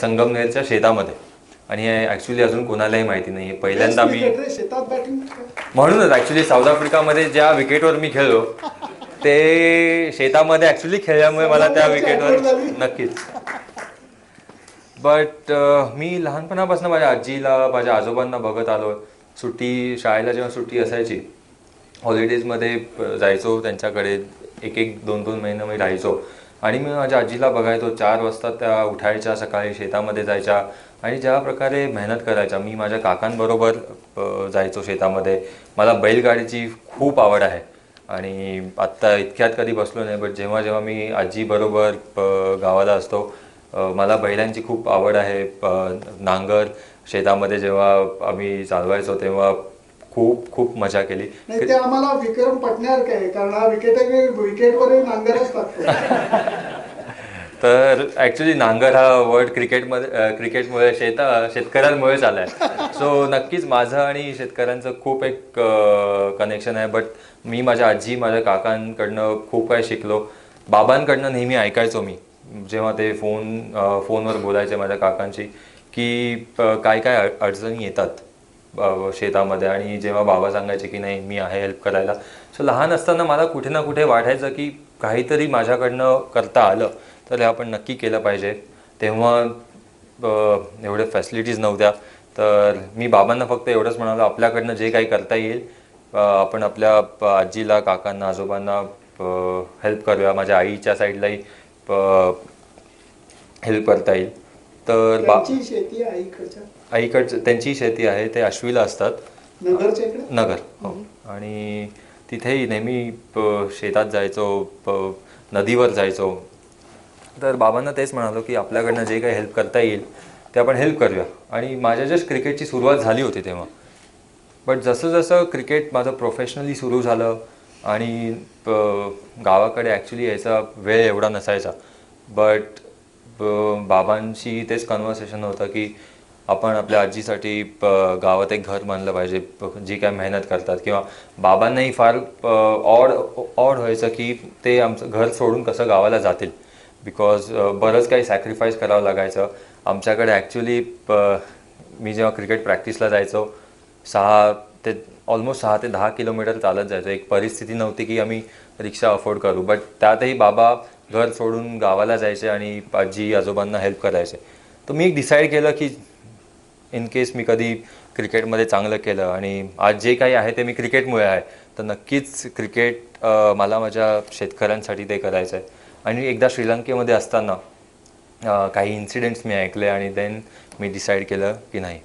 संगमनेरच्या शेतामध्ये. आणि हे ॲक्च्युली अजून कोणालाही माहिती नाही. आहे पहिल्यांदा मी शेतात बॅटिंग म्हणूनच ॲक्च्युली साऊथ आफ्रिकामध्ये ज्या विकेटवर मी खेळलो ते शेतामध्ये ॲक्च्युली खेळल्यामुळे मला त्या विकेटवर नक्कीच. बट मी लहानपणापासून माझ्या आजीला माझ्या आजोबांना बघत आलो. सुट्टी शाळेला जेव्हा सुट्टी असायची हॉलिडेजमध्ये जायचो त्यांच्याकडे एक एक दोन दोन महिने मी राहायचो. आणि मी माझ्या आजीला बघायचो चार वाजता त्या उठायच्या सकाळी शेतामध्ये जायच्या आणि ज्या प्रकारे मेहनत करायच्या मी माझ्या काकांबरोबर जायचो शेतामध्ये. मला बैलगाडीची खूप आवड आहे. आणि आत्ता इतक्यात कधी बसलो नाही बट जेव्हा जेव्हा मी आजीबरोबर गावाला असतो मला बैलांची खूप आवड आहे. नांगर शेतामध्ये जेव्हा आम्ही चालवायचो तेव्हा खूप खूप मजा केली. नाही ते आम्हाला विक्रम पटणार काय? कारण हा विकेट विकेटवर नांगरच टाकतो तर ॲक्च्युली नांगर हा वर्ड क्रिकेटमध्ये क्रिकेटमुळे शेता शेतकऱ्यांमुळेच आला आहे सो नक्कीच माझं आणि शेतकऱ्यांचं खूप एक कनेक्शन आहे. बट मी माझ्या आजी माझ्या काकांकडनं खूप काही शिकलो. बाबांकडनं नेहमी ऐकायचो मी. जेव्हा ते फोन फोनवर बोलायचे माझ्या काकांशी की काय काय अड- अडचणी येतात. शेतामध्ये आणि जेव्हा बाबा सांगायचे की नाही मी आहे हेल्प करायला. सो लहान असताना मला कुठे ना कुठे वाटायचं की काहीतरी माझ्याकडनं करता आलं तर हे आपण नक्की केलं पाहिजे. तेव्हा एवढ्या फॅसिलिटीज नव्हत्या. तर मी बाबांना फक्त एवढंच म्हणालो आपल्याकडनं जे काही करता येईल आपण आपल्या आजीला काकांना आजोबांना हेल्प करूया. माझ्या आईच्या साईडलाही हेल्प करता येईल. तर बा शेती आईकडच्या आईकडचं त्यांची शेती आहे ते आश्वीला असतात. नगरच्या इकडे? नगर हो. आणि तिथेही नेहमी प- शेतात जायचो प- नदीवर जायचो. तर बाबांना तेच म्हणालो की आपल्याकडनं जे काही हेल्प करता येईल ते आपण हेल्प करूया. आणि माझ्या जस्ट क्रिकेटची सुरुवात झाली होती तेव्हा. बट जसं जसं क्रिकेट माझं प्रोफेशनली सुरू झालं आणि प- गावाकडे ॲक्च्युली यायचा वेळ एवढा नसायचा. बट बाबांशी तेच कन्व्हर्सेशन होतं की आपण आपल्या आजीसाठी प- गावात एक घर मानलं पाहिजे प- जी काय मेहनत करतात. किंवा बाबांनाही फार ऑड ऑड व्हायचं की ते आमचं घर सोडून कसं गावाला जातील. बिकॉज बरंच काही सॅक्रिफाईस करावं लागायचं. आमच्याकडे ॲक्च्युली मी जेव्हा क्रिकेट प्रॅक्टिसला जायचो सहा ते ऑलमोस्ट सहा ते दहा किलोमीटर चालत जायचो. एक परिस्थिती नव्हती की आम्ही रिक्षा अफोर्ड करू. बट त्यातही बाबा घर सोडून गावाला जायचे आणि आजी आजोबांना हेल्प करायचे. तर मी एक डिसाईड केलं की इन केस मी कधी क्रिकेटमध्ये चांगलं केलं. आणि आज जे काही आहे ते मी क्रिकेटमुळे आहे. तर नक्कीच क्रिकेट मला माझ्या शेतकऱ्यांसाठी ते करायचं आहे आणि एकदा श्रीलंकेमध्ये असताना काही इन्सिडेंट्स मी ऐकले आणि देन मी डिसाईड केलं की नाही.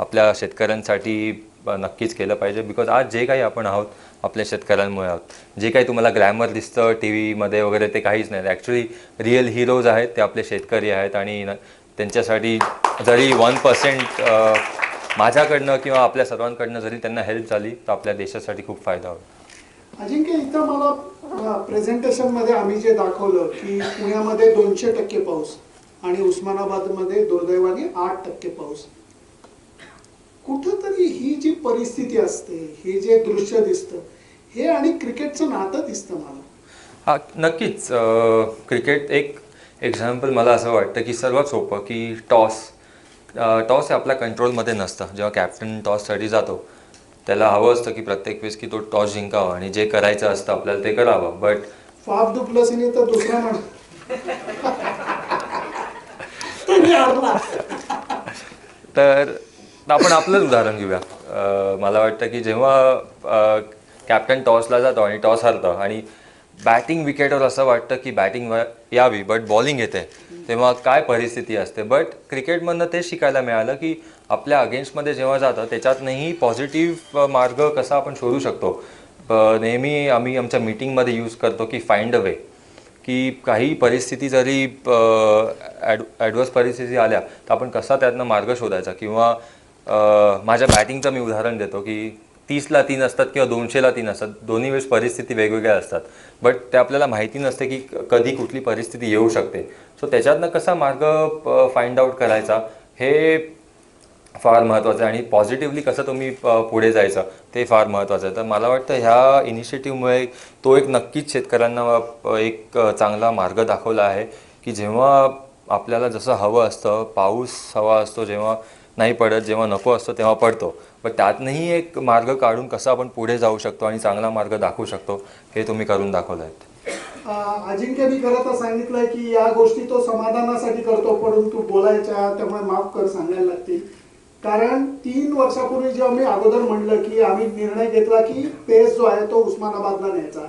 आपल्या शेतकऱ्यांसाठी नक्कीच केलं पाहिजे. बिकॉज आज जे काही आपण आहोत आपल्या शेतकऱ्यांमुळे आहोत. जे काही तुम्हाला ग्लॅमर दिसतं टी व्हीमध्ये वगैरे ते काहीच नाही. ॲक्च्युली रिअल हिरोज आहेत ते आपले शेतकरी आहेत आणि त्यांच्यासाठी जरी वन पर्सेंट माझ्याकडनं किंवा आपल्या सर्वांकडनं जरी त्यांना हेल्प झाली तर आपल्या देशासाठी खूप फायदा होईल. अजिंक्य इथं मला प्रेझेंटेशनमध्ये आम्ही जे दाखवलं की पुण्यामध्ये दोनशे टक्के पाऊस आणि उस्मानाबादमध्ये दुर्दैवाने आठ टक्के पाऊस. कुठंतरी ही जी परिस्थिती असते हे जे दृश्य दिसतं हे आणि क्रिकेटचं नातं दिसतं मला. हा नक्कीच. क्रिकेट एक एक्झाम्पल मला असं वाटतं की सर्वात सोपं की टॉस टॉस हे आपल्या कंट्रोलमध्ये नसतं. जेव्हा कॅप्टन टॉससाठी जातो त्याला हवं असतं की प्रत्येक वेळेस की तो टॉस जिंकावा आणि जे करायचं असतं आपल्याला ते करावं. बट फाफ दुप्लसीने तर दुसरा म्हण. तरी आपण आपलंच उदाहरण घेऊया. मला वाटतं की जेव्हा कॅप्टन टॉसला जातो आणि टॉस हरतं आणि बॅटिंग विकेटवर असं वाटतं की बॅटिंग यावी बट बॉलिंग येते. तेव्हा काय परिस्थिती असते? बट क्रिकेटमधनं तेच शिकायला मिळालं की आपल्या अगेन्स्टमध्ये जेव्हा जातं त्याच्यातनंही पॉझिटिव्ह मार्ग कसा आपण शोधू शकतो? नेहमी आम्ही आमच्या मीटिंगमध्ये यूज करतो की फाइंड अ वे की काही परिस्थिती जरी ॲड ॲडवर्स परिस्थिती आल्या तर आपण कसा त्यातनं मार्ग शोधायचा? किंवा माझ्या बॅटिंगचं मी उदाहरण देतो की तीसला तीन असतात किंवा दोनशेला तीन असतात. दोन्ही वेळेस परिस्थिती वेगवेगळ्या असतात. बट ते आपल्याला माहिती नसते की कधी कुठली परिस्थिती येऊ शकते. सो त्याच्यातनं कसा मार्ग फाइंड आउट करायचा हे फार महत्त्वाचं आहे. आणि पॉझिटिव्हली कसं तुम्ही पुढे जायचं ते फार महत्त्वाचं आहे. तर मला वाटतं ह्या इनिशिएटिव्हमुळे तो एक नक्कीच शेतकऱ्यांना एक चांगला मार्ग दाखवला आहे की जेव्हा आपल्याला जसं हवं असतं पाऊस हवा असतो जेव्हा नाही पडत जेव्हा नको असतो तेव्हा पडतो. पण त्यातनंही एक मार्ग काढून कसा आपण पुढे जाऊ शकतो आणि चांगला मार्ग दाखवू शकतो हे तुम्ही करून दाखवलं अजिंक्य मी अजिंक्यनी खरं तर सांगितलंय की या गोष्टी तो समाधानासाठी करतो परंतु बोलायच्या त्यामुळे माफ कर सांगायला लागतील. कारण तीन वर्षापूर्वी जेव्हा मी अगोदर म्हणलं की आम्ही निर्णय घेतला की पेस जो आहे तो उस्मानाबादला न्यायचा.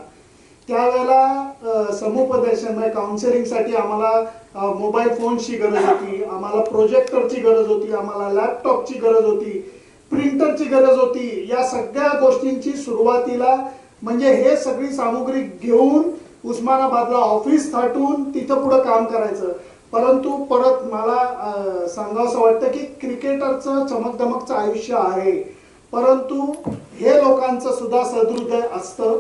त्यावेळेला समुपदेशन म्हणजे काउन्सिलिंगसाठी आम्हाला मोबाईल फोनची गरज होती आम्हाला प्रोजेक्टरची गरज होती आम्हाला लॅपटॉपची गरज होती प्रिंटरची गरज होती या सगळ्या गोष्टींची सुरुवातीला म्हणजे हे सगळी सामुग्री घेऊन उस्मानाबादला ऑफिस थाटून तिथं पुढं काम करायचं. परंतु परत मला सांगावं सांगावंसं वाटतं की क्रिकेटरचं चमकदमकचं आयुष्य आहे. परंतु हे लोकांचं सुद्धा सदृदय असतं.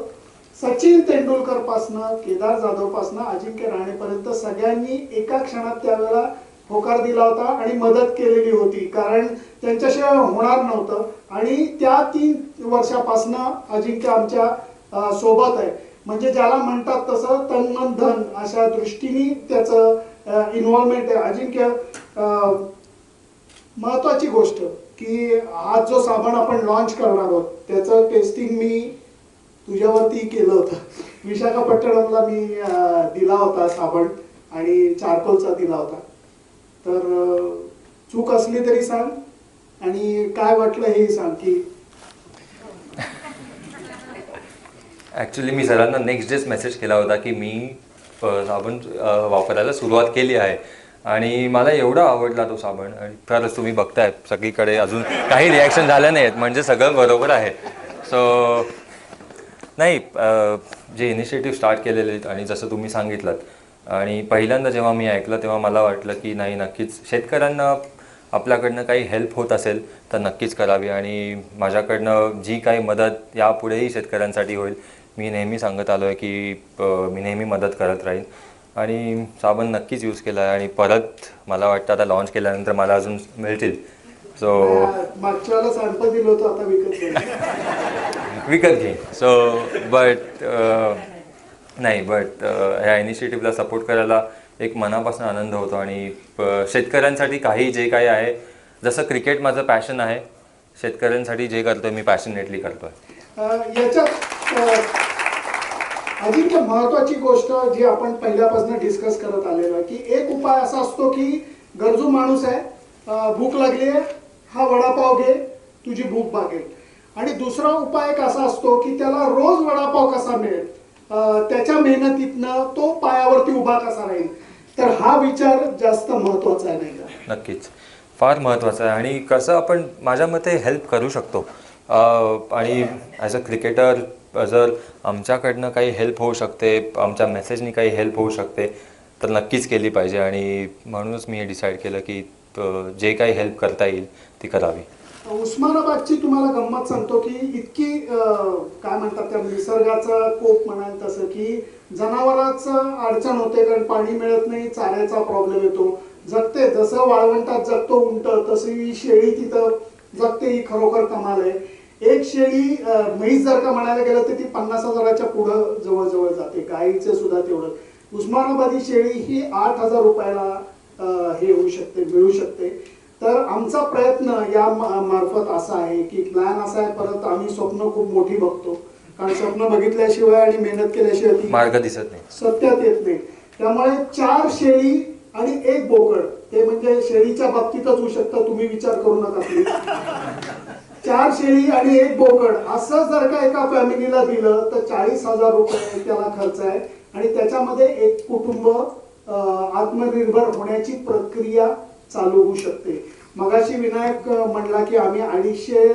सचिन तेंडुलकर पासनं केदार जाधव पासनं अजिंक्य राणेपर्यंत सगळ्यांनी एका क्षणात त्यावेळेला होकार दिला होता आणि मदत केलेली होती. कारण त्यांच्याशिवाय होणार नव्हतं. आणि त्या तीन वर्षापासनं अजिंक्य आमच्यासोबत आहे. म्हणजे ज्याला म्हणतात तसं तन मन धन अशा दृष्टीने त्याचं इन्व्हॉल्वमेंट आहे. अजिंक्य महत्वाची गोष्ट की आज जो साबण आपण लॉन्च करणार आहोत त्याचं टेस्टिंग मी तुझ्यावरती केलं होतं. विशाखापट्टणमला मी दिला होता साबण आणि चारकोलचा दिला होता. तर चूक असली तरी सांग आणि काय वाटलं हे सांग की ॲक्च्युली मी सरांना नेक्स्ट डेच मेसेज केला होता की मी साबण वापरायला सुरुवात केली आहे. आणि मला एवढा आवडला तो साबण आणि खरंच तुम्ही बघताय सगळीकडे अजून काही रिॲक्शन झाल्या नाहीत. म्हणजे सगळं बरोबर आहे. सो नाही जे इनिशिएटिव्ह स्टार्ट केलेले आहेत आणि जसं तुम्ही सांगितलं आणि पहिल्यांदा जेव्हा मी ऐकलं तेव्हा मला वाटलं की नाही नक्कीच शेतकऱ्यांना आपल्याकडनं काही हेल्प होत असेल तर नक्कीच करावी. आणि माझ्याकडनं जी काही मदत यापुढेही शेतकऱ्यांसाठी होईल मी नेहमी सांगत आलो आहे की मी नेहमी मदत करत राहीन. आणि साबण नक्कीच यूज केला आहे आणि परत मला वाटतं आता लॉन्च केल्यानंतर मला अजून मिळतील. सो मागच्या सॅम्पल दिलं होतं आता विकत विकत घेईन. सो बट uh, नाही बट uh, ह्या इनिशिएटिव्हला सपोर्ट करायला एक मनापासून आनंद होतो आणि uh, शेतकऱ्यांसाठी काही जे काही आहे जसं क्रिकेट माझं पॅशन आहे शेतकऱ्यांसाठी जे करतोय मी पॅशनेटली करतोय. याच्यात अं, महत्वाची गोष्ट जी आपण पहिल्यापासून डिस्कस करत आलेलो आहे की एक उपाय असा असतो की गरजू माणूस आहे भूक लागली आहे हा वडापाव घे तुझी भूक भागेल. आणि दुसरा उपाय कसा असा असतो की त्याला रोज वडापाव कसा मिळेल? त्याच्या मेहनतीतनं तो पायावरती उभा कसा राहील? तर हा विचार जास्त महत्त्वाचा आहे नाही का? नक्कीच. फार महत्त्वाचा आहे. आणि कसं आपण माझ्या मते हेल्प करू शकतो. आणि ॲज अ क्रिकेटर जर आमच्याकडनं काही हेल्प होऊ शकते आमच्या मेसेजनी काही हेल्प होऊ शकते तर नक्कीच केली पाहिजे. आणि म्हणूनच मी हे डिसाईड केलं की जे काही हेल्प करता येईल ती करावी. उस्मानाबादची तुम्हाला गंमत सांगतो की इतकी काय म्हणतात त्या निसर्गाचा कोप म्हणाल तसं की जनावरांचं अडचण होते कारण पाणी मिळत नाही चाऱ्याचा प्रॉब्लेम येतो. जगते जसं वाळवंटात जगतो उंट तशी ही शेळी तिथं जगते ही खरोखर कमाल आहे. एक शेळी म्हैस जर का म्हणायला गेलं तर ती पन्नास हजाराच्या पुढं जवळजवळ जाते गाईचं सुद्धा तेवढं. उस्मानाबादी शेळी ही आठ हजार रुपयाला हे होऊ शकते मिळू शकते. तर आमचा प्रयत्न या मार्फत असा आहे की प्लॅन असा आहे परत आम्ही स्वप्न खूप मोठी बघतो. कारण स्वप्न बघितल्याशिवाय आणि मेहनत केल्याशिवाय मार्ग दिसत नाही. सत्यात येत नाही. त्यामुळे चार शेळी आणि एक बोकड ते म्हणजे शेळीच्या बाबतीतच होऊ शकतं तुम्ही विचार करू नका. चार शेळी आणि एक बोकड असं जर का एका फॅमिलीला दिलं तर चाळीस हजार रुपये त्याला खर्च आहे. आणि त्याच्यामध्ये एक कुटुंब आत्मनिर्भर होण्याची प्रक्रिया चालू होऊ शकते. मगाशी विनायक म्हणला की आम्ही अडीचशे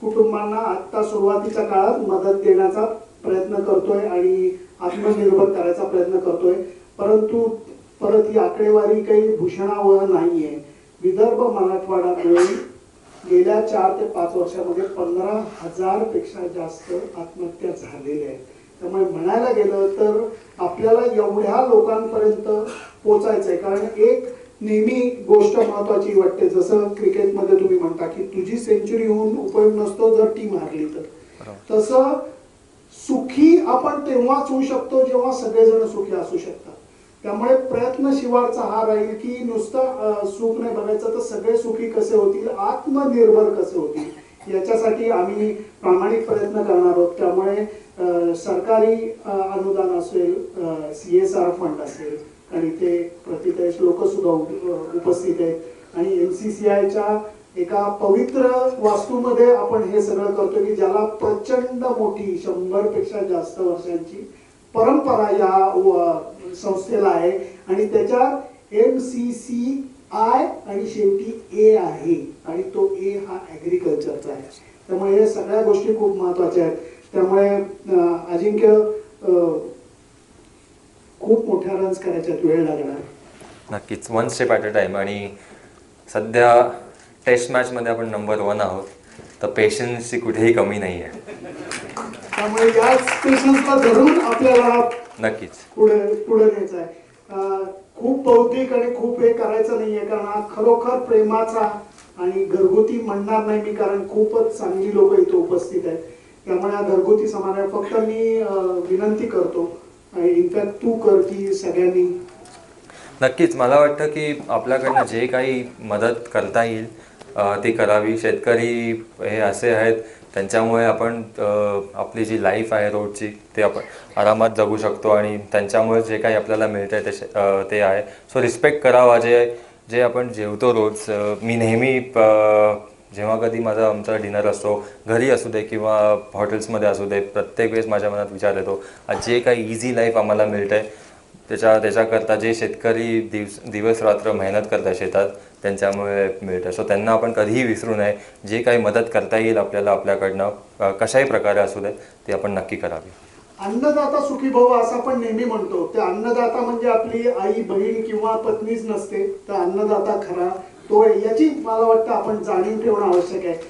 कुटुंबांना आता सुरुवातीच्या काळात मदत देण्याचा प्रयत्न करतोय आणि आत्मनिर्भर करायचा प्रयत्न करतोय. परंतु परत ही आकडेवारी काही भूषणावर नाहीये. विदर्भ मराठवाडा मिळून गेल्या चार ते पाच वर्षामध्ये पंधरा हजारपेक्षा जास्त आत्महत्या झालेल्या आहेत. त्यामुळे म्हणायला गेलं तर आपल्याला एवढ्या लोकांपर्यंत पोचायचं आहे कारण एक नेहमी गोष्ट महत्वाची वाटते. जसं क्रिकेटमध्ये तुम्ही म्हणता की तुझी सेंचुरी होऊन उपयोग नसतो जर टीम हारली तर. तसं सुखी आपण तेव्हाच होऊ शकतो जेव्हा सगळेजण सुखी असू शकतात. त्यामुळे प्रयत्न शिवारचा हा राहील की नुसतं सुख नाही बघायचं तर सगळे सुखी कसे होतील आत्मनिर्भर कसे होतील याच्यासाठी आम्ही प्रामाणिक प्रयत्न करणार आहोत. त्यामुळे सरकारी अनुदान असेल सी एस आर फंड असेल आणि ते प्रतिदेश लोक सुद्धा उपस्थित आहेत. आणि एम सी सी आयच्या एका पवित्र वास्तूमध्ये आपण हे सगळं करतो की ज्याला प्रचंड मोठी शंभरपेक्षा जास्त वर्षांची परंपरा या संस्थेला आहे. आणि त्याच्यात एम सी सी आय आणि शेवटी ए आहे. आणि तो ए हा ऍग्रिकल्चरचा आहे. त्यामुळे हे सगळ्या गोष्टी खूप महत्त्वाच्या आहेत. त्यामुळे अजिंक्य खूप मोठ्या रन्स करायच्यात वेळ लागणार. नक्कीच. One step at a time आणि सध्या टेस्ट मॅचमध्ये आपण नंबर वन आहोत. तर पेशन्सची कुठेही कमी नाही आहे त्यामुळे या पेशन्सला धरून आपल्याला नक्कीच. पुढे पुढे न्यायचं आहे. खूप बौद्धिक आणि खूप हे करायचं नाहीये कारण हा खरोखर प्रेमाचा आणि घरगुती म्हणणार नाही मी कारण खूपच चांगली लोक इथे उपस्थित आहेत. त्यामुळे हा घरगुती समान फक्त मी विनंती करतो. इनफॅक्ट तू कर की सगळ्यांनी. नक्कीच. मला वाटतं की आपल्याकडनं जे काही मदत करता येईल ती करावी. शेतकरी हे असे आहेत त्यांच्यामुळे आपण आपली जी लाईफ आहे रोडची ते आपण आरामात जगू शकतो. आणि त्यांच्यामुळे जे काही आपल्याला मिळतं आहे ते ते आहे. सो रिस्पेक्ट करावा. जे जे आपण जेवतो रोज मी नेहमी जेव्हा कधी माझा आमचा डिनर असतो घरी असू दे किंवा हॉटेल्समध्ये असू दे प्रत्येक वेळेस माझ्या मनात विचार येतो जे काही इझी लाईफ आम्हाला मिळतंय त्याच्या त्याच्याकरता जे शेतकरी दिवस दिवस रात्र मेहनत करतात शेतात त्यांच्यामुळे मिळतं सो त्यांना आपण कधीही विसरू नये जे काही मदत करता येईल आपल्याला आपल्याकडनं कशाही प्रकारे असू दे ती आपण नक्की करावी. अन्नदाता सुखी भव असं आपण नेहमी म्हणतो. ते अन्नदाता म्हणजे आपली आई बहीण किंवा पत्नीच नसते. तर अन्नदाता खरा तो याची मला वाटतं आपण जाणीव ठेवणं आवश्यक आहे.